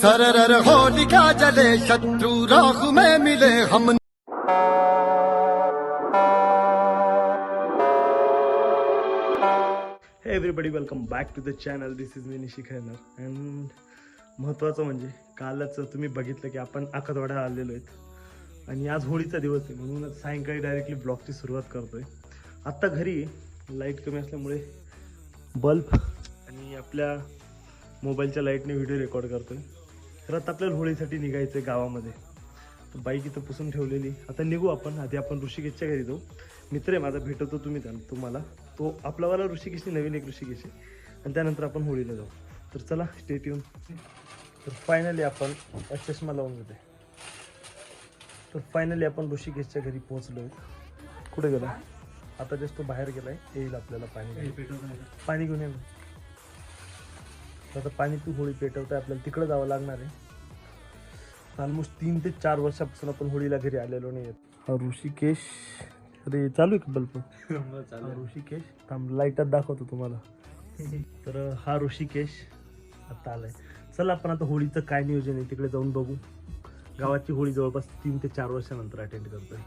सरर होलिका जले शत्रु राह में मिले हम। Hey everybody welcome back to the channel this is me Nishi Khainar and महत्त्वाचं म्हणजे कालच तुम्ही बघितलं की आपण आखातवाड्याला आलेलो आहेत. आणि आज होळीचा दिवस आहे म्हणूनच सायंकाळी डायरेक्टली ब्लॉगची सुरुवात करतोय. आत्ता घरी लाइट कमी असल्यामुळे बल्ब आणि आपल्या मोबाईलच्या लाईटने व्हिडिओ रेकॉर्ड करतोय. तर आता आपल्याला होळीसाठी निघायचं आहे गावामध्ये. तर बाईक इथं पुसून ठेवलेली. आता निघू आपण. आधी आपण ऋषिकेशच्या घरी जाऊ. मित्र आहे माझा भेटवतो तुम्ही त्याला तुम्हाला. तो आपलावाला ऋषिकेशची नवीन एक ऋषिकेश आहे. आणि त्यानंतर आपण होळीला जाऊ. तर चला स्टेट येऊन तर फायनली आपण चष्मा लावून घेते. तर फायनली आपण ऋषिकेशच्या घरी पोहोचलो. कुठे गेला? आता जस्ट तो बाहेर गेलाय. येईल आपल्याला पाणी. पाणी घेऊन ये ना. तर आता पाणी तू होळी पेटवताय आपल्याला तिकडं जावं लागणार आहे. ऑलमोस्ट तीन ते चार वर्षापासून आपण होळीला घरी आलेलो नाही हा ऋषिकेश अरे चालू आहे का बल्ब? ऋषिकेश. थांब लाईटात दाखवतो तुम्हाला. तर हा ऋषिकेश आता आलाय. चला आपण आता होळीचं काय नियोजन आहे तिकडे जाऊन बघू. गावाची होळी जवळपास तीन ते चार वर्षानंतर अटेंड करतोय.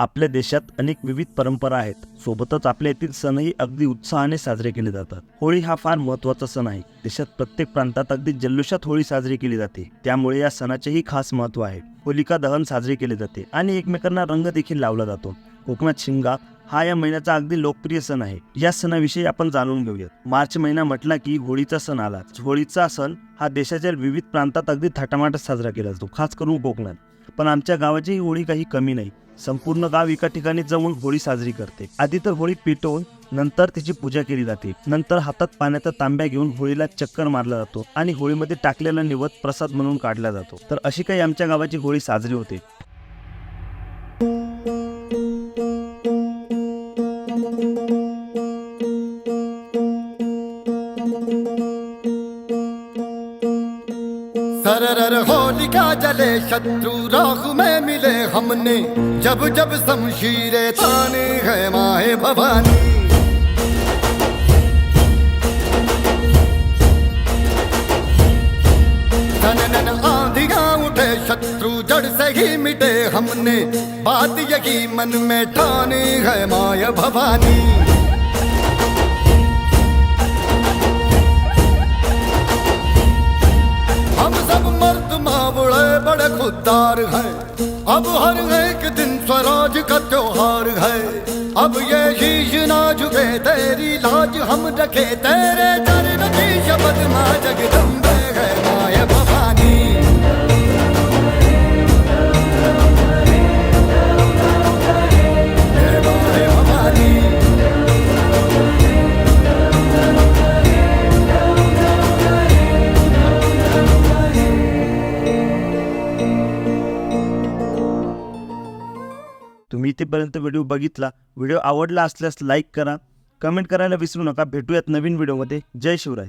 आपल्या देशात अनेक विविध परंपरा आहेत. सोबतच आपल्या येथील सणही अगदी उत्साहाने साजरे केले जातात. होळी हा फार महत्त्वाचा सण आहे. देशात प्रत्येक प्रांतात अगदी जल्लोषात होळी साजरी केली जाते. त्यामुळे या सणाचेही खास महत्त्व आहे. होलिका दहन साजरे केले जाते आणि एकमेकांना रंग देखील लावला जातो. कोकणात शिंगा हा या महिन्याचा अगदी लोकप्रिय सण आहे. या सणाविषयी आपण जाणून घेऊयात. मार्च महिना म्हटला की होळीचा सण आला. होळीचा सण हा देशाच्या विविध प्रांतात अगदी थाटामाटात साजरा केला जातो खास करून कोकणात. पण आमच्या गावाचीही होळी काही कमी नाही. संपूर्ण गाव एका ठिकाणी जाऊन होळी साजरी करते. आधी तर होळी पेटवून नंतर तिची पूजा केली जाते. नंतर हातात पाण्याचा तांब्या घेऊन होळीला चक्कर मारला जातो आणि होळीमध्ये टाकलेला निवत प्रसाद म्हणून काढला जातो. तर अशी काही आमच्या गावाची होळी साजरी होते. सरर होलिका जले शत्रु राह में मिले हमने। जब जब शमशीरें ताने है माए भवानी। उठे, शत्रु जड़ से ही मिटे हमने। बात यही मन में ठानी है माया भवानी। खुददार है। अब हर एक दिन स्वराज का त्योहार है। अब ये शीश ना झुके, तेरी लाज हम रखे। तेरे चरण की शपथ माँ जगदम्बे है, माय भवानी तुम्ही इथेपर्यंत व्हिडिओ बघितला व्हिडिओ आवडला असल्यास लाईक करा कमेंट करायला विसरू नका. भेटूयात नवीन व्हिडिओमध्ये. जय शिवराय.